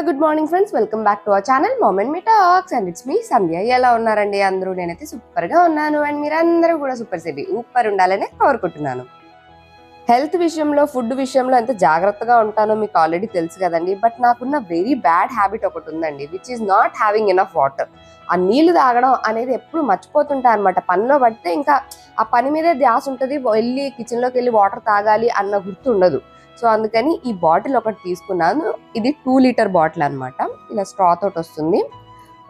Hello good morning friends welcome back to our channel moment me talks and it's me Sandhya ఎలా ఉన్నారండి అందరూ? నేనైతే సూపర్గా ఉన్నాను. అండ్ మీరందరూ కూడా సూపర్ సేబీ ఊపర్ ఉండాలని కోరుకుంటున్నాను. హెల్త్ విషయంలో ఫుడ్ విషయంలో ఎంత జాగ్రత్తగా ఉంటానో మీకు ఆల్రెడీ తెలుసు కదండి. బట్ నాకున్న వెరీ బ్యాడ్ హ్యాబిట్ ఒకటి ఉందండి which is not having enough water ఆ నీళ్ళు తాగడం అనేది ఎప్పుడు మర్చిపోతుంటా అనమాట పనిలో పడితే ఇంకా ఆ పని మీదే ధ్యాస ఉంటుంది. వెళ్ళి కిచెన్లోకి వెళ్ళి వాటర్ తాగాలి అన్న గుర్తు ఉండదు సో అందుకని ఈ బాటిల్ ఒకటి తీసుకున్నాను. ఇది టూ లీటర్ బాటిల్ అన్నమాట. ఇలా స్ట్రా తోటి వస్తుంది.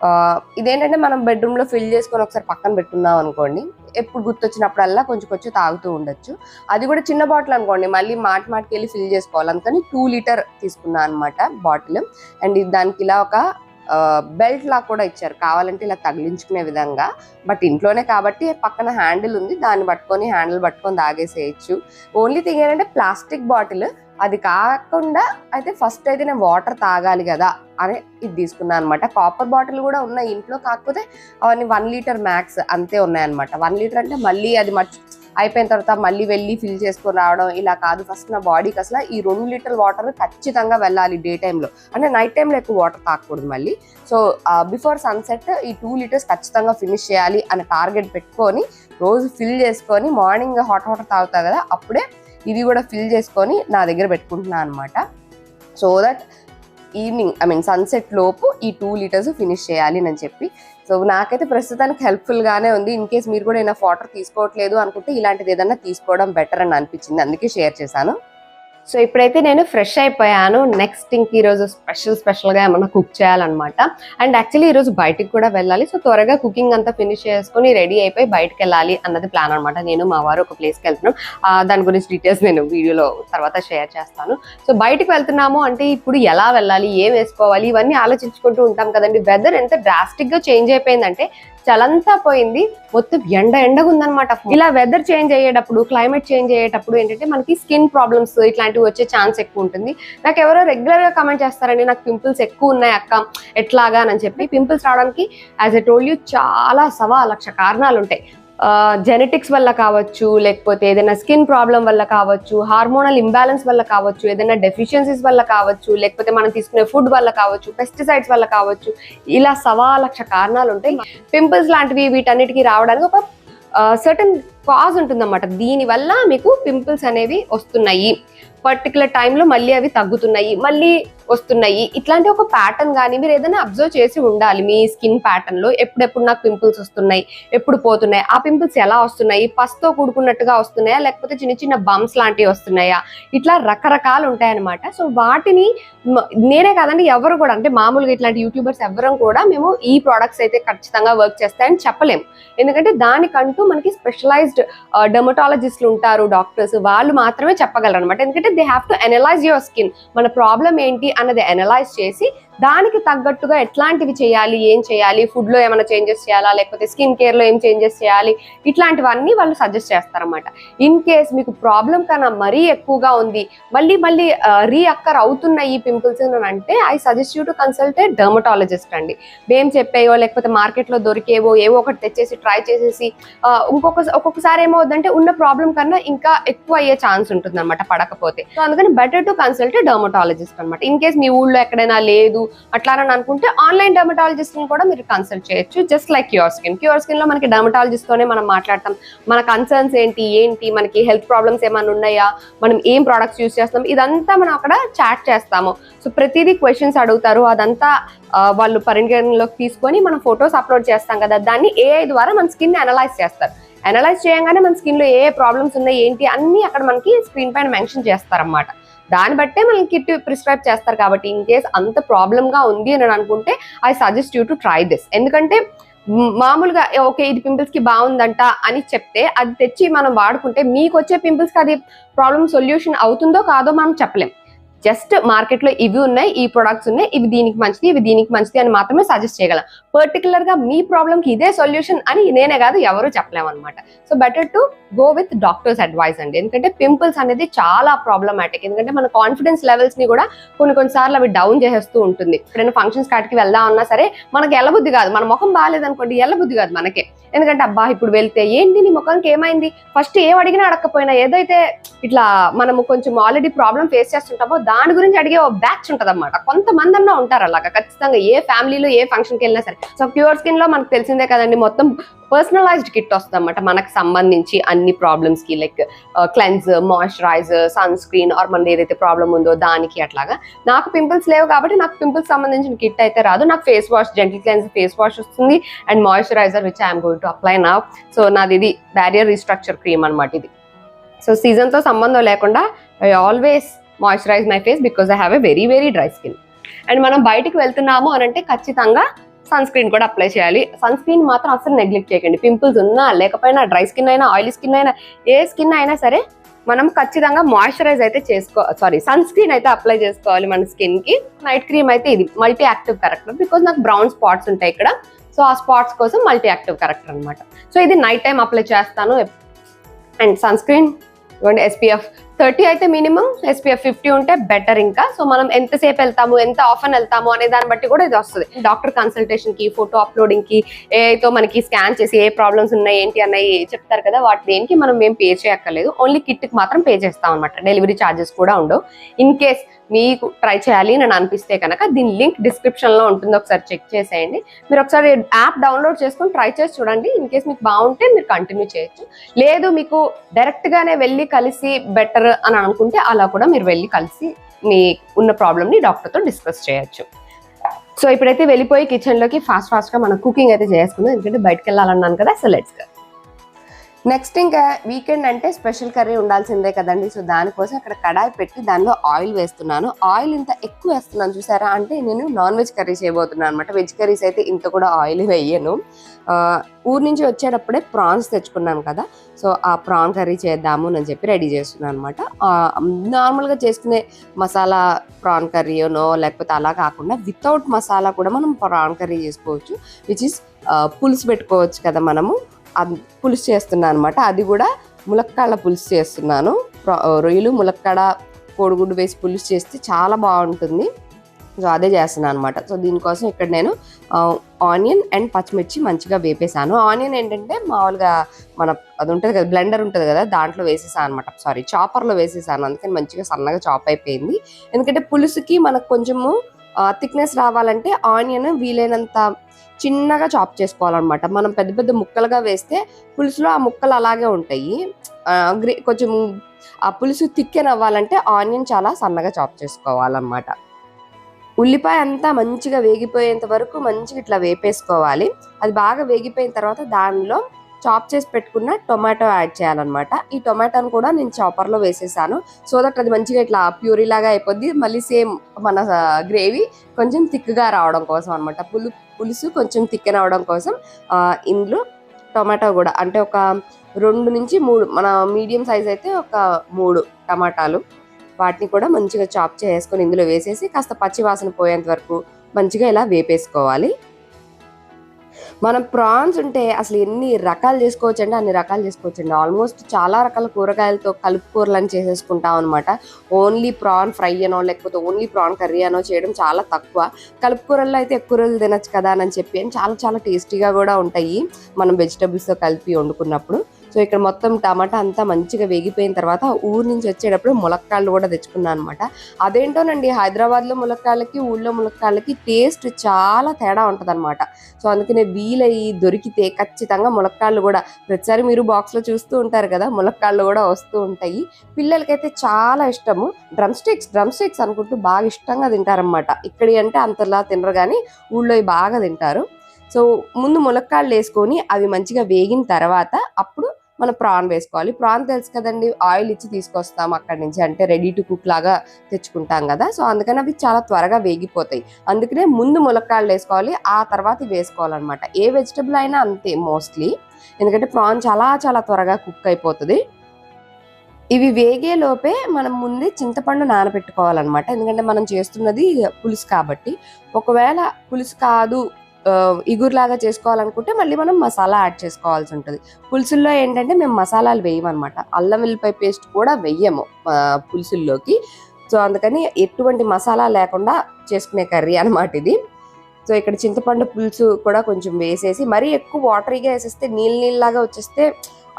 ఆ, ఇదేంటంటే మనం బెడ్రూమ్లో ఫిల్ చేసుకొని ఒకసారి పక్కన పెట్టుకున్నాం అనుకోండి ఎప్పుడు గుర్తొచ్చినప్పుడల్లా కొంచెం కొంచెం తాగుతూ ఉండొచ్చు. అది కూడా చిన్న బాటిల్ అనుకోండి మళ్ళీ మాటి మాటికి వెళ్ళి ఫిల్ చేసుకోవాలి. అందుకని టూ లీటర్ తీసుకున్నాను అనమాట బాటిల్. అండ్ దానికి ఇలా ఒక బెల్ట్ లా కూడా ఇచ్చారు. కావాలంటే ఇలా తగిలించుకునే విధంగా. బట్ ఇంట్లోనే కాబట్టి పక్కన హ్యాండిల్ ఉంది. దాన్ని పట్టుకొని హ్యాండిల్ పట్టుకొని తాగేసేయచ్చు. ఓన్లీ థింగ్ ఏంటంటే ప్లాస్టిక్ బాటిల్ అది కాకుండా అయితే ఫస్ట్ అయితే నేను వాటర్ తాగాలి కదా అని ఇది తీసుకున్నాను అనమాట కాపర్ బాటిల్ కూడా ఉన్నాయి. ఇంట్లో కాకపోతే అవన్నీ వన్ లీటర్ మ్యాక్స్ అంతే ఉన్నాయన్నమాట. వన్ లీటర్ అంటే మళ్ళీ అది మర్చి అయిపోయిన తర్వాత మళ్ళీ వెళ్ళి ఫిల్ చేసుకొని రావడం ఇలా కాదు. ఫస్ట్ నా బాడీకి అసలు ఈ రెండు లీటర్ వాటర్ ఖచ్చితంగా వెళ్ళాలి డే టైంలో అంటే నైట్ టైంలో ఎక్కువ వాటర్ తాకూడదు మళ్ళీ. సో బిఫోర్ సన్సెట్ ఈ టూ లీటర్స్ ఖచ్చితంగా ఫినిష్ చేయాలి అనే టార్గెట్ పెట్టుకొని రోజు ఫిల్ చేసుకొని మార్నింగ్ హాట్ వాటర్ తాగుతా కదా అప్పుడే ఇది కూడా ఫిల్ చేసుకొని నా దగ్గర పెట్టుకుంటున్నాను అనమాట so that evening I mean sunset లోపు ఈ టూ లీటర్స్ ఫినిష్ చేయాలి అని చెప్పి సో నాకైతే ప్రస్తుతానికి హెల్ప్ఫుల్గానే ఉంది. ఇన్ కేస్ మీరు కూడా ఏమైనా వాటర్ తీసుకోవట్లేదు అనుకుంటే ఇలాంటిది ఏదైనా తీసుకోవడం బెటర్ అని అనిపించింది. అందుకే షేర్ చేశాను. సో ఇప్పుడైతే నేను ఫ్రెష్ అయిపోయాను. నెక్స్ట్ ఇంక ఈరోజు స్పెషల్ స్పెషల్గా ఏమన్నా కుక్ చేయాలన్నమాట. అండ్ యాక్చువల్లీ ఈరోజు బయటికి కూడా వెళ్ళాలి. సో త్వరగా కుకింగ్ అంతా ఫినిష్ చేసుకుని రెడీ అయిపోయి బయటకు వెళ్ళాలి అన్నది ప్లాన్ అనమాట నేను మా వారు ఒక ప్లేస్కి వెళ్తున్నాం. దాని గురించి డీటెయిల్స్ నేను వీడియోలో తర్వాత షేర్ చేస్తాను. సో బయటకు వెళ్తున్నాము అంటే ఇప్పుడు ఎలా వెళ్ళాలి ఏం వేసుకోవాలి ఇవన్నీ ఆలోచించుకుంటూ ఉంటాం కదండి. వెదర్ ఎంత డ్రాస్టిక్గా చేంజ్ అయిపోయిందంటే చలంతా పోయింది. మొత్తం ఎండ ఎండగా ఉందన్నమాట ఇలా వెదర్ చేంజ్ అయ్యేటప్పుడు క్లైమేట్ చేంజ్ అయ్యేటప్పుడు ఏంటంటే మనకి స్కిన్ ప్రాబ్లమ్స్ ఇట్లాంటివి వచ్చే ఛాన్స్ ఎక్కువ ఉంటుంది. నాకు ఎవరో రెగ్యులర్గా కమెంట్ చేస్తారండి నాకు పింపుల్స్ ఎక్కువ ఉన్నాయి అక్క ఎట్లాగా? అని చెప్పి. పింపుల్స్ రావడానికి యాజ్ ఎ టోల్ యూ చాలా సవా లక్ష కారణాలు ఉంటాయి జెనెటిక్స్ వల్ల కావచ్చు లేకపోతే ఏదైనా స్కిన్ ప్రాబ్లం వల్ల కావచ్చు హార్మోనల్ ఇంబ్యాలెన్స్ వల్ల కావచ్చు ఏదైనా డెఫిషియన్సీస్ వల్ల కావచ్చు లేకపోతే మనం తీసుకునే ఫుడ్ వల్ల కావచ్చు పెస్టిసైడ్స్ వల్ల కావచ్చు ఇలా సవా లక్ష కారణాలు ఉంటాయి పింపుల్స్ లాంటివి వీటన్నిటికీ రావడానికి ఒక సర్టన్ కాజ్ ఉంటుందన్నమాట. దీనివల్ల మీకు పింపుల్స్ అనేవి వస్తున్నాయి. పర్టికులర్ టైంలో మళ్ళీ అవి తగ్గుతున్నాయి మళ్ళీ వస్తున్నాయి. ఇట్లాంటి ఒక ప్యాటర్న్ కానీ మీరు ఏదైనా అబ్జర్వ్ చేసి ఉండాలి. మీ స్కిన్ ప్యాటర్న్లో ఎప్పుడెప్పుడు నాకు పింపుల్స్ వస్తున్నాయి ఎప్పుడు పోతున్నాయి ఆ పింపుల్స్ ఎలా వస్తున్నాయి పస్తో కూడుకున్నట్టుగా వస్తున్నాయా లేకపోతే చిన్న చిన్న బంప్స్ లాంటివి వస్తున్నాయా? ఇట్లా రకరకాలు ఉంటాయన్నమాట. సో వాటిని నేనే కాదండి ఎవరు కూడా అంటే మామూలుగా ఇట్లాంటి యూట్యూబర్స్ ఎవరం కూడా మేము ఈ ప్రోడక్ట్స్ అయితే ఖచ్చితంగా వర్క్ చేస్తాయని చెప్పలేము ఎందుకంటే దానికంటూ మనకి స్పెషలైజ్ స్పెషలైజ్డ్ డెమటాలజిస్టులు uh, ఉంటారు డాక్టర్స్ వాళ్ళు మాత్రమే చెప్పగలరు అనమాట ఎందుకంటే they have to analyse your skin మన ప్రాబ్లం ఏంటి అన్నది అనలైజ్ చేసి దానికి తగ్గట్టుగా ఎట్లాంటివి చేయాలి ఏం చేయాలి ఫుడ్లో ఏమైనా చేంజెస్ చేయాలా లేకపోతే స్కిన్ కేర్లో ఏం చేంజెస్ చేయాలి ఇట్లాంటివన్నీ వాళ్ళు సజెస్ట్ చేస్తారన్నమాట. ఇన్ కేస్ మీకు ప్రాబ్లం కన్నా మరీ ఎక్కువగా ఉంది మళ్ళీ మళ్ళీ రీఅక్కర్ అవుతున్న ఈ పింపుల్స్ అని అంటే I suggest you to consult dermatologist అండి. మేం చెప్పేయో లేకపోతే మార్కెట్లో దొరికేవో ఏవో ఒకటి తెచ్చేసి ట్రై చేసేసి ఇంకొక ఒక్కొక్కసారి ఏమవుతుందంటే ఉన్న ప్రాబ్లం కన్నా ఇంకా ఎక్కువ అయ్యే ఛాన్స్ ఉంటుంది అనమాట పడకపోతే. సో అందుకని బెటర్ టు కన్సల్ట్ డర్మటాలజిస్ట్ అనమాట ఇన్ కేస్ మీ ఊళ్ళో ఎక్కడైనా లేదు అట్లా అని అనుకుంటే ఆన్లైన్ డర్మటాలజిస్ట్ని కూడా మీరు కన్సల్ట్ చేయొచ్చు. Just like Cure Skin. Cure స్కిన్లో మనకి డర్మటాలజిస్ట్ తోనే మనం మాట్లాడతాం. మన కన్సర్న్స్ ఏంటి ఏంటి మనకి హెల్త్ ప్రాబ్లమ్స్ ఏమైనా ఉన్నాయా మనం ఏం ప్రోడక్ట్స్ యూస్ చేస్తాం ఇదంతా మనం అక్కడ చాట్ చేస్తాము. సో ప్రతిదీ క్వశ్చన్స్ అడుగుతారు. అదంతా వాళ్ళు పరిగణలోకి తీసుకొని మనం ఫొటోస్ అప్లోడ్ చేస్తాం కదా దాన్ని ఏఐ ద్వారా మన స్కిన్ అనలైజ్ చేస్తారు. అనలైజ్ చేయగానే మన స్కిన్లో ఏ ప్రాబ్లమ్స్ ఉన్నాయి ఏంటి అన్ని అక్కడ మనకి స్క్రీన్ పైన మెన్షన్ చేస్తారన్నమాట. దాన్ని బట్టే మనకి కిట్ ప్రిస్క్రైబ్ చేస్తారు కాబట్టి ఇన్ కేస్ అంత ప్రాబ్లమ్గా ఉంది అని అనుకుంటే I suggest you to try this. ఎందుకంటే మామూలుగా ఓకే ఇది పింపుల్స్కి బాగుందంట అని చెప్తే అది తెచ్చి మనం వాడుకుంటే మీకు వచ్చే పింపుల్స్కి అది ప్రాబ్లం సొల్యూషన్ అవుతుందో కాదో మనం చెప్పలేం. జస్ట్ మార్కెట్లో ఇవి ఉన్నాయి ఈ ప్రొడక్ట్స్ ఉన్నాయి ఇవి దీనికి మంచిది ఇవి దీనికి మంచిది అని మాత్రమే సజెస్ట్ చేయగలం. పర్టికులర్గా మీ ప్రాబ్లమ్కి ఇదే సొల్యూషన్ అని నేనే కాదు ఎవరు చెప్పలేమన్నమాట. So better to go with doctor's advice అండి. ఎందుకంటే పింపుల్స్ అనేది చాలా ప్రాబ్లమాటిక్ ఎందుకంటే మన కాన్ఫిడెన్స్ లెవెల్స్ని కూడా కొన్ని కొన్నిసార్లు అవి డౌన్ చేసేస్తూ ఉంటుంది. ఎప్పుడైనా ఫంక్షన్స్ కాటికి వెళ్దాం అన్నా సరే మనకి ఎల్లబుద్ధి కాదు. మన ముఖం బాగాలేదనుకోండి ఎల్లబుద్ధి కాదు మనకే. ఎందుకంటే అబ్బా ఇప్పుడు వెళ్తే ఏంటి నీ ముఖానికి ఏమైంది? ఫస్ట్ ఏం అడిగినా అడగకపోయినా ఏదైతే ఇట్లా మనము కొంచెం ఆల్రెడీ ప్రాబ్లం ఫేస్ చేస్తుంటామో దాని గురించి అడిగే ఓ బ్యాచ్ ఉంటుంది అనమాట కొంతమంది అన్నా ఉంటారు అలాగా. ఖచ్చితంగా ఏ ఫ్యామిలీలో ఏ ఫంక్షన్కి వెళ్ళినా సరే. సో ప్యూర్ స్కిన్లో మనకు తెలిసిందే కదండి మొత్తం పర్సనలైజ్డ్ కిట్ వస్తుంది అనమాట మనకు సంబంధించి అన్ని ప్రాబ్లమ్స్కి like cleanse moisturiser sunscreen or మన ఏదైతే ప్రాబ్లం ఉందో దానికి అట్లాగా. నాకు పింపుల్స్ లేవు కాబట్టి నాకు పింపుల్స్ సంబంధించిన కిట్ అయితే రాదు. నాకు face wash gentle cleanse face wash వస్తుంది. And moisturiser which I'm going to apply నా సో నాది ఇది బ్యారియర్ రీస్ట్రక్చర్ క్రీమ్ అనమాట ఇది. సో సీజన్తో సంబంధం లేకుండా I always moisturise my face because I have a very very dry skin and మనం బయటికి వెళ్తున్నాము అని అంటే ఖచ్చితంగా సన్ స్క్రీన్ కూడా అప్లై చేయాలి. సన్ స్క్రీన్ మాత్రం అసలు నెగ్లెక్ట్ చేయకండి. పింపుల్స్ ఉన్నా లేకపోయినా డ్రై స్కిన్ అయినా ఆయిలీ స్కిన్ అయినా ఏ స్కిన్ అయినా సరే మనం ఖచ్చితంగా మాయిశ్చరైజ్ అయితే చేసుకో సారీ సన్ స్క్రీన్ అయితే అప్లై చేసుకోవాలి మన స్కిన్కి. నైట్ క్రీమ్ అయితే ఇది మల్టీ యాక్టివ్ కరెక్టర్ బికాస్ నాకు బ్రౌన్ స్పాట్స్ ఉంటాయి ఇక్కడ. సో ఆ స్పాట్స్ కోసం మల్టీ యాక్టివ్ కరెక్టర్ అనమాట సో ఇది నైట్ టైం అప్లై చేస్తాను. అండ్ సన్ స్క్రీన్ ఇవ్వండి ఎస్పీఎఫ్ థర్టీ అయితే మినిమం ఎస్పీఎఫ్ ఫిఫ్టీ ఉంటే బెటర్ ఇంకా. సో మనం ఎంతసేపు వెళ్తాము ఎంత ఆఫెన్ వెళ్తాము అనే దాన్ని బట్టి కూడా ఇది వస్తుంది. డాక్టర్ కన్సల్టేషన్కి ఫోటో అప్లోడింగ్కి ఏతో మనకి స్కాన్ చేసి ఏ ప్రాబ్లమ్స్ ఉన్నాయి ఏంటి అన్నవి చెప్తారు కదా వాటి దేనికి మనం ఏం పే చేయక్కర్లేదు. ఓన్లీ కిట్కి మాత్రం పే చేస్తాం అనమాట డెలివరీ ఛార్జెస్ కూడా ఉండవు. ఇన్ కేస్ మీకు ట్రై చేయాలి అని అనిపిస్తే కనుక దీని లింక్ డిస్క్రిప్షన్లో ఉంటుంది. ఒకసారి చెక్ చేసేయండి. మీరు ఒకసారి యాప్ డౌన్లోడ్ చేసుకొని ట్రై చేసి చూడండి. ఇన్ కేస్ మీకు బాగుంటే మీరు కంటిన్యూ చేయొచ్చు. లేదు మీకు డైరెక్ట్ గానే వెళ్ళి కలిసి బెటర్ అని అనుకుంటే అలా కూడా మీరు వెళ్ళి కలిసి మీ ఉన్న ప్రాబ్లమ్ని డాక్టర్తో డాక్టర్తో డిస్కస్ చేయొచ్చు. సో ఇప్పుడైతే వెళ్ళిపోయి కిచెన్లోకి ఫాస్ట్ ఫాస్ట్గా మనం కుకింగ్ అయితే చేసుకుందాం. ఎందుకంటే బయటకు వెళ్ళాలన్నాను కదా సో లెట్స్ నెక్స్ట్ ఇంకా వీకెండ్ అంటే స్పెషల్ కర్రీ ఉండాల్సిందే కదండి. సో దానికోసం అక్కడ కడాయి పెట్టి దానిలో ఆయిల్ వేస్తున్నాను. ఆయిల్ ఇంత ఎక్కువ వేస్తున్నాను చూసారా? అంటే నేను నాన్ వెజ్ కర్రీ చేయబోతున్నాను అనమాట వెజ్ కర్రీస్ అయితే ఇంత కూడా ఆయిల్ వేయను. ఊరి ఊరు నుంచి వచ్చేటప్పుడే ప్రాన్స్ తెచ్చుకున్నాను కదా. సో ఆ ప్రాన్ కర్రీ చేద్దాము అని చెప్పి రెడీ చేస్తున్నాను అనమాట నార్మల్గా చేసుకునే మసాలా ప్రాన్ కర్రీనో లేకపోతే అలా కాకుండా వితౌట్ మసాలా కూడా మనం ప్రాన్ కర్రీ చేసుకోవచ్చు. విచ్ ఇస్ పులుసు పెట్టుకోవచ్చు కదా మనము. పులుసు చేస్తున్నాను అనమాట అది కూడా ములక్కాళ్ళ పులుసు చేస్తున్నాను. రొయ్యలు ములక్కాడ కోడిగుడ్డు వేసి పులుసు చేస్తే చాలా బాగుంటుంది. సో అదే చేస్తున్నాను అనమాట సో దీనికోసం ఇక్కడ నేను ఆనియన్ అండ్ పచ్చిమిర్చి మంచిగా వేపేసాను ఆనియన్ ఏంటంటే మామూలుగా మన అది ఉంటుంది కదా బ్లెండర్ ఉంటుంది కదా దాంట్లో వేసేసాను అనమాట సారీ చాపర్లో వేసేసాను. అందుకని మంచిగా సన్నగా చాప్ అయిపోయింది. ఎందుకంటే పులుసుకి మనకు కొంచెము థిక్నెస్ రావాలంటే ఆనియన్ వీలైనంత చిన్నగా చాప్ చేసుకోవాలన్నమాట. మనం పెద్ద పెద్ద ముక్కలుగా వేస్తే పులుసులో ఆ ముక్కలు అలాగే ఉంటాయి. గ్రే కొంచెం ఆ పులుసు థిక్కెన్ అవ్వాలంటే ఆనియన్ చాలా సన్నగా చాప్ చేసుకోవాలన్నమాట. ఉల్లిపాయ అంతా మంచిగా వేగిపోయేంత వరకు మంచిగా ఇట్లా వేపేసుకోవాలి. అది బాగా వేగిపోయిన తర్వాత దానిలో చాప్ చేసి పెట్టుకున్న టొమాటో యాడ్ చేయాలన్నమాట. ఈ టొమాటోని కూడా నేను చాపర్లో వేసేసాను. సో దట్ అది మంచిగా ఇట్లా ప్యూరీ లాగా అయిపోద్ది. మళ్ళీ సేమ్ మన గ్రేవీ కొంచెం థిక్గా రావడం కోసం అనమాట పులు పులుసు కొంచెం థిక్కెన్ అవడం కోసం ఇందులో టొమాటో కూడా అంటే ఒక రెండు నుంచి మూడు మన మీడియం సైజ్ అయితే ఒక మూడు టమాటాలు. వాటిని కూడా మంచిగా చాప్ చేసుకొని ఇందులో వేసేసి కాస్త పచ్చి వాసన పోయేంత వరకు మంచిగా ఇలా వేపేసుకోవాలి. మనం ప్రాన్స్ ఉంటే అసలు ఎన్ని రకాలు చేసుకోవచ్చు అంటే అన్ని రకాలు చేసుకోవచ్చు అండి ఆల్మోస్ట్ చాలా రకాల కూరగాయలతో కలుపు కూరలను చేసేసుకుంటాం అనమాట ఓన్లీ ప్రాన్ ఫ్రై అనో లేకపోతే ఓన్లీ ప్రాన్ కర్రీ అనో చేయడం చాలా తక్కువ. కలుపు కూరల్లో అయితే ఎక్కువ రోజులు తినచ్చు కదా అని చెప్పి అని చాలా చాలా టేస్టీగా కూడా ఉంటాయి. మనం వెజిటబుల్స్తో కలిపి వండుకున్నప్పుడు. సో ఇక్కడ మొత్తం టమాటా అంతా మంచిగా వేగిపోయిన తర్వాత ఊరు నుంచి వచ్చేటప్పుడు ములక్కాళ్ళు కూడా తెచ్చుకున్నాను అనమాట అదేంటోనండి హైదరాబాద్లో ములక్కాళ్ళకి ఊళ్ళో ములక్కాళ్ళకి టేస్ట్ చాలా తేడా ఉంటుంది సో అందుకనే వీలయ్యి దొరికితే ఖచ్చితంగా ములక్కాళ్ళు కూడా ప్రతిసారి మీరు బాక్స్లో చూస్తూ ఉంటారు కదా ములక్కాళ్ళు కూడా వస్తూ ఉంటాయి. పిల్లలకైతే చాలా ఇష్టము. డ్రమ్ స్టిక్స్ డ్రమ్ స్టిక్స్ అనుకుంటూ బాగా ఇష్టంగా తింటారనమాట ఇక్కడి అంటే అంతలా తినరు కానీ ఊళ్ళో బాగా తింటారు. సో ముందు ములక్కాళ్ళు వేసుకొని అవి మంచిగా వేగిన తర్వాత అప్పుడు మనం ప్రాన్ వేసుకోవాలి. ప్రాన్ తెలుసు కదండి ఆయిల్ ఇచ్చి తీసుకొస్తాం అక్కడి నుంచి. అంటే రెడీ టు కుక్ లాగా తెచ్చుకుంటాం కదా. సో అందుకని అవి చాలా త్వరగా వేగిపోతాయి. అందుకనే ముందు ములక్కాళ్ళు వేసుకోవాలి ఆ తర్వాత వేసుకోవాలన్నమాట. ఏ వెజిటబుల్ అయినా అంతే మోస్ట్లీ ఎందుకంటే ప్రాన్ చాలా చాలా త్వరగా కుక్ అయిపోతుంది. ఇవి వేగే లోపే మనం ముందే చింతపండు నానబెట్టుకోవాలన్నమాట. ఎందుకంటే మనం చేస్తున్నది పులుసు కాబట్టి. ఒకవేళ పులుసు కాదు ఇగురులాగా చేసుకోవాలనుకుంటే మళ్ళీ మనం మసాలా యాడ్ చేసుకోవాల్సి ఉంటుంది. పులుసుల్లో ఏంటంటే మేము మసాలాలు వేయమన్నమాట. అల్లం వెల్లిపాయ పేస్ట్ కూడా వెయ్యము పులుసుల్లోకి. సో అందుకని ఎటువంటి మసాలా లేకుండా చేసుకునే కర్రీ అన్నమాట ఇది. సో ఇక్కడ చింతపండు పులుసు కూడా కొంచెం వేసేసి మరీ ఎక్కువ వాటరీగా వేసేస్తే నీళ్ళు నీళ్ళలాగా వచ్చేస్తే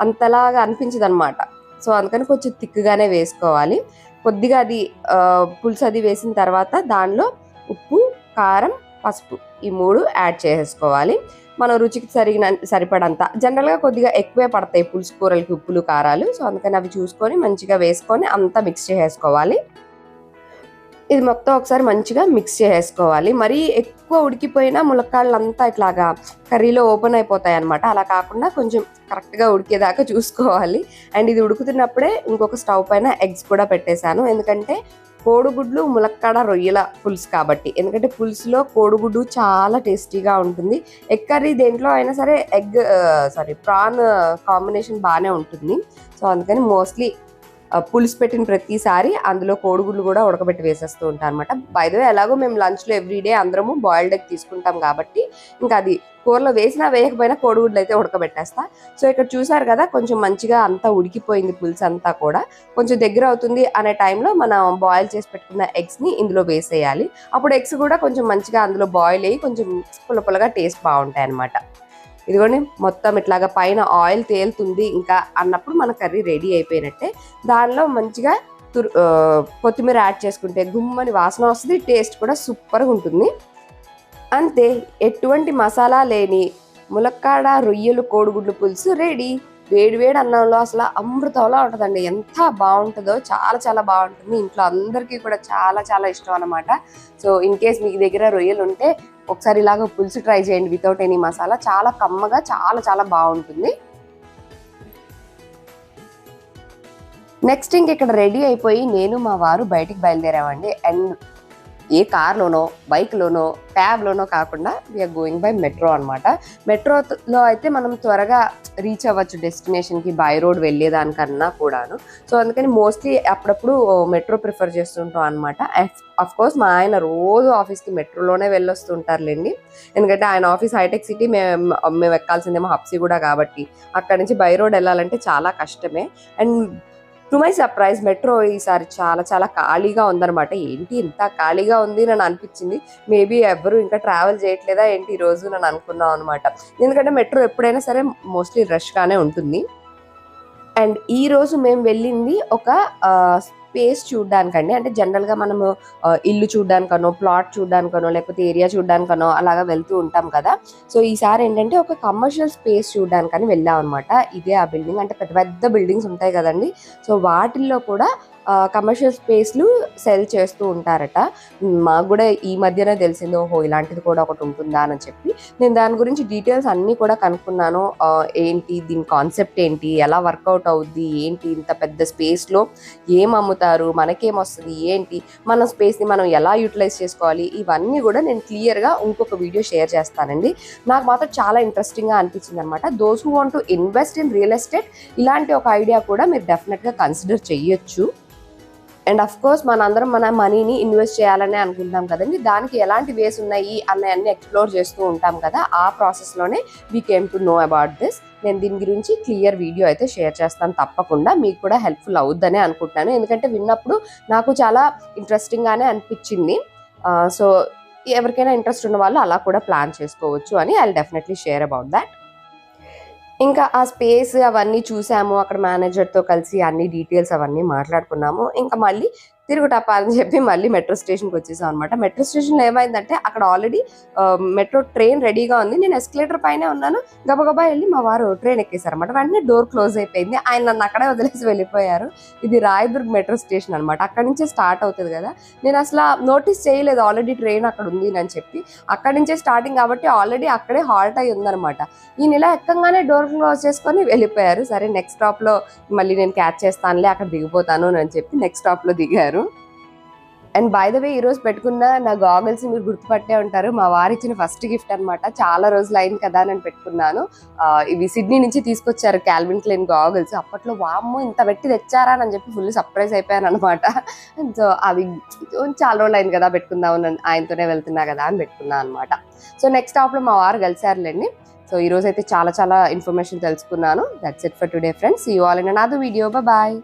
అంతలాగా అనిపించదు అనమాట సో అందుకని కొంచెం థిక్గానే వేసుకోవాలి. కొద్దిగా అది పులుసు అది వేసిన తర్వాత దానిలో ఉప్పు కారం పసుపు ఈ మూడు యాడ్ చేసేసుకోవాలి మనం రుచికి సరిగిన సరిపడంత. జనరల్గా కొద్దిగా ఎక్కువే పడతాయి పులుసు కూరలకి ఉప్పులు కారాలు. సో అందుకని అవి చూసుకొని మంచిగా వేసుకొని అంతా మిక్స్ చేసేసుకోవాలి. ఇది మొత్తం ఒకసారి మంచిగా మిక్స్ చేసేసుకోవాలి. మరీ ఎక్కువ ఉడికిపోయినా ములక్కాళ్ళు అంతా ఇట్లాగా కర్రీలో ఓపెన్ అయిపోతాయి అనమాట అలా కాకుండా కొంచెం కరెక్ట్గా ఉడికేదాకా చూసుకోవాలి. అండ్ ఇది ఉడుకుతున్నప్పుడే ఇంకొక స్టవ్ పైన ఎగ్స్ కూడా పెట్టేశాను. ఎందుకంటే కోడిగుడ్లు ములక్కాడ రొయ్యల పులుసు కాబట్టి. ఎందుకంటే పులుసులో కోడిగుడ్డు చాలా టేస్టీగా ఉంటుంది. ఎగ్ కర్రీ దేంట్లో అయినా సరే ఎగ్ సారీ ప్రాన్ కాంబినేషన్ బాగానే ఉంటుంది. సో అందుకని మోస్ట్లీ పులుసు పెట్టిన ప్రతిసారి అందులో కోడిగుడ్లు కూడా ఉడకబెట్టి వేసేస్తూ ఉంటాను అనమాట బైదవే ఎలాగో మేము లంచ్లో ఎవ్రీడే అందరము బాయిల్డ్ ఎగ్ తీసుకుంటాం కాబట్టి ఇంకా అది కూరలో వేసినా వేయకపోయినా కోడిగుడ్లు అయితే ఉడకబెట్టేస్తా. సో ఇక్కడ చూసారు కదా కొంచెం మంచిగా అంతా ఉడికిపోయింది పులుసు అంతా కూడా. కొంచెం దగ్గర అవుతుంది అనే టైంలో మనం బాయిల్ చేసి పెట్టుకున్న ఎగ్స్ని ఇందులో వేసేయాలి. అప్పుడు ఎగ్స్ కూడా కొంచెం మంచిగా అందులో బాయిల్ అయ్యి కొంచెం పులపులగా టేస్ట్ బాగుంటాయి అనమాట ఇదిగోండి మొత్తం ఇట్లాగా పైన ఆయిల్ తేలుతుంది ఇంకా అన్నప్పుడు మన కర్రీ రెడీ అయిపోయినట్టే. దానిలో మంచిగా తురు కొత్తిమీర యాడ్ చేసుకుంటే గుమ్మని వాసన వస్తుంది టేస్ట్ కూడా సూపర్గా ఉంటుంది. అంతే ఎటువంటి మసాలా లేని ములక్కాడ రొయ్యలు కోడిగుడ్లు పులుసు రెడీ. వేడి వేడి అన్నంలో అసలు అమృతంలా ఉంటుందండి. ఎంత బాగుంటుందో చాలా చాలా బాగుంటుంది. ఇంట్లో అందరికీ కూడా చాలా చాలా ఇష్టం అనమాట సో ఇన్ కేస్ మీ దగ్గర రొయ్యలు ఉంటే ఒకసారి ఇలాగ పులుసు ట్రై చేయండి వితౌట్ ఎనీ మసాలా చాలా కమ్మగా చాలా చాలా బాగుంటుంది. నెక్స్ట్ ఇంక ఇక్కడ రెడీ అయిపోయి నేను మా వారు బయటికి బయలుదేరామండి. అండ్ ఏ కార్లోనో బైక్లోనో ట్యాబ్లోనో కాకుండా వీఆర్ గోయింగ్ బై మెట్రో అనమాట మెట్రోలో అయితే మనం త్వరగా రీచ్ అవ్వచ్చు డెస్టినేషన్కి బై రోడ్ వెళ్ళేదానికన్నా కూడాను. సో అందుకని మోస్ట్లీ అప్పుడప్పుడు మెట్రో ప్రిఫర్ చేస్తుంటాం అనమాట అఫ్ కోర్స్ మా ఆయన రోజు ఆఫీస్కి మెట్రోలోనే వెళ్ళొస్తుంటారులేండి. ఎందుకంటే ఆయన ఆఫీస్ హైటెక్ సిటీ మేము మేము ఎక్కాల్సిందేమో హప్సీ కూడా కాబట్టి. అక్కడ నుంచి బై రోడ్ వెళ్ళాలంటే చాలా కష్టమే. And to my surprise metro ఈసారి చాలా చాలా ఖాళీగా ఉందనమాట ఏంటి ఇంత ఖాళీగా ఉంది అని అనిపించింది. మేబీ ఎవరు ఇంకా ట్రావెల్ చేయట్లేదా ఏంటి ఈ రోజు అనుకున్నాం అనమాట ఎందుకంటే మెట్రో ఎప్పుడైనా సరే మోస్ట్లీ రష్గానే ఉంటుంది. అండ్ ఈరోజు మేము వెళ్ళింది ఒక స్పేస్ చూడడానికండి. అంటే జనరల్గా మనము ఇల్లు చూడడానికనో ప్లాట్ చూడడానికనో లేకపోతే ఏరియా చూడడానికనో అలాగా వెళ్తూ ఉంటాం కదా. సో ఈసారి ఏంటంటే ఒక కమర్షియల్ స్పేస్ చూడడానికని వెళ్ళాం అనమాట ఇదే ఆ బిల్డింగ్. అంటే పెద్ద పెద్ద బిల్డింగ్స్ ఉంటాయి కదండి. సో వాటిల్లో కూడా కమర్షియల్ స్పేస్లు సెల్ చేస్తూ ఉంటారట. మాకు కూడా ఈ మధ్యనే తెలిసింది ఓహో ఇలాంటిది కూడా ఒకటి ఉంటుందా అని చెప్పి. నేను దాని గురించి డీటెయిల్స్ అన్నీ కూడా కనుక్కున్నాను. ఏంటి దీని కాన్సెప్ట్ ఏంటి ఎలా వర్కౌట్ అవుద్ది ఏంటి ఇంత పెద్ద స్పేస్లో ఏం అమ్ముతారు మనకేం వస్తుంది ఏంటి మన స్పేస్ని మనం ఎలా యూటిలైజ్ చేసుకోవాలి ఇవన్నీ కూడా నేను క్లియర్గా ఇంకొక వీడియో షేర్ చేస్తానండి. నాకు మాత్రం చాలా ఇంట్రెస్టింగ్గా అనిపించింది అనమాట those who want to invest in real estate ఇలాంటి ఒక ఐడియా కూడా మీరు డెఫినెట్గా కన్సిడర్ చేయొచ్చు. అండ్ అఫ్ కోర్స్ మనందరం మన మనీని ఇన్వెస్ట్ చేయాలని అనుకుంటాం కదండి. దానికి ఎలాంటి వేస్ ఉన్నాయి అన్నీ ఎక్స్ప్లోర్ చేస్తూ ఉంటాం కదా. ఆ ప్రాసెస్లోనే we came to know about this నేను దీని గురించి క్లియర్ వీడియో అయితే షేర్ చేస్తాను తప్పకుండా. మీకు కూడా హెల్ప్ఫుల్ అవుద్దనే అనుకుంటున్నాను. ఎందుకంటే విన్నప్పుడు నాకు చాలా ఇంట్రెస్టింగ్గానే అనిపించింది. Uh, సో ఎవరికైనా ఇంట్రెస్ట్ ఉన్న వాళ్ళు అలా కూడా ప్లాన్ చేసుకోవచ్చు అని I definitely share about that ఇంకా ఆ స్పేస్ అవన్నీ చూసాము అక్కడ మేనేజర్తో కలిసి అన్ని డీటెయిల్స్ అవన్నీ మాట్లాడుకున్నాము. ఇంకా మళ్ళీ తిరుగుటప్పాలని చెప్పి మళ్ళీ మెట్రో స్టేషన్కి వచ్చేసాం అనమాట మెట్రో స్టేషన్లో ఏమైందంటే అక్కడ ఆల్రెడీ మెట్రో ట్రైన్ రెడీగా ఉంది. నేను ఎస్కలేటర్ పైనే ఉన్నాను. గబగబా వెళ్ళి మా వారు ట్రైన్ ఎక్కేశారు అనమాట వెంటనే డోర్ క్లోజ్ అయిపోయింది. ఆయన నన్ను అక్కడే వదిలేసి వెళ్ళిపోయారు. ఇది రాయదుర్గ్ మెట్రో స్టేషన్ అనమాట అక్కడి నుంచే స్టార్ట్ అవుతుంది కదా. నేను అసలు నోటీస్ చేయలేదు. ఆల్రెడీ ట్రైన్ అక్కడ ఉంది అని చెప్పి. అక్కడి నుంచే స్టార్టింగ్ కాబట్టి ఆల్రెడీ అక్కడే హాల్ట్ అయి ఉందన్నమాట. ఈయన ఇలా ఎక్కంగానే డోర్ క్లోజ్ చేసుకొని వెళ్ళిపోయారు. సరే నెక్స్ట్ స్టాప్లో మళ్ళీ నేను క్యాచ్ చేస్తానులే అక్కడ దిగిపోతాను అని చెప్పి నెక్స్ట్ స్టాప్లో దిగారు. అండ్ బై ద వే ఈ పెట్టుకున్న నా గాగల్స్ మీరు గుర్తుపట్టే ఉంటారు. మా వారు ఇచ్చిన ఫస్ట్ గిఫ్ట్ అనమాట చాలా రోజులు అయింది కదా అని పెట్టుకున్నాను. ఇవి సిడ్నీ నుంచి తీసుకొచ్చారు క్యాల్విన్ క్లెయిన్ గాగల్స్ అప్పట్లో వామ్మో ఇంత పెట్టి తెచ్చారా అని చెప్పి ఫుల్ సర్ప్రైజ్ అయిపోయాను అనమాట సో అవి చాలా రోజులు అయింది కదా పెట్టుకుందాం ఆయనతోనే వెళ్తున్నా కదా అని పెట్టుకున్నాను అనమాట సో నెక్స్ట్ టాప్లో మా వారు కలిసారులేండి. సో ఈ రోజు అయితే చాలా చాలా ఇన్ఫర్మేషన్ తెలుసుకున్నాను. That's it for today friends you all in another video bye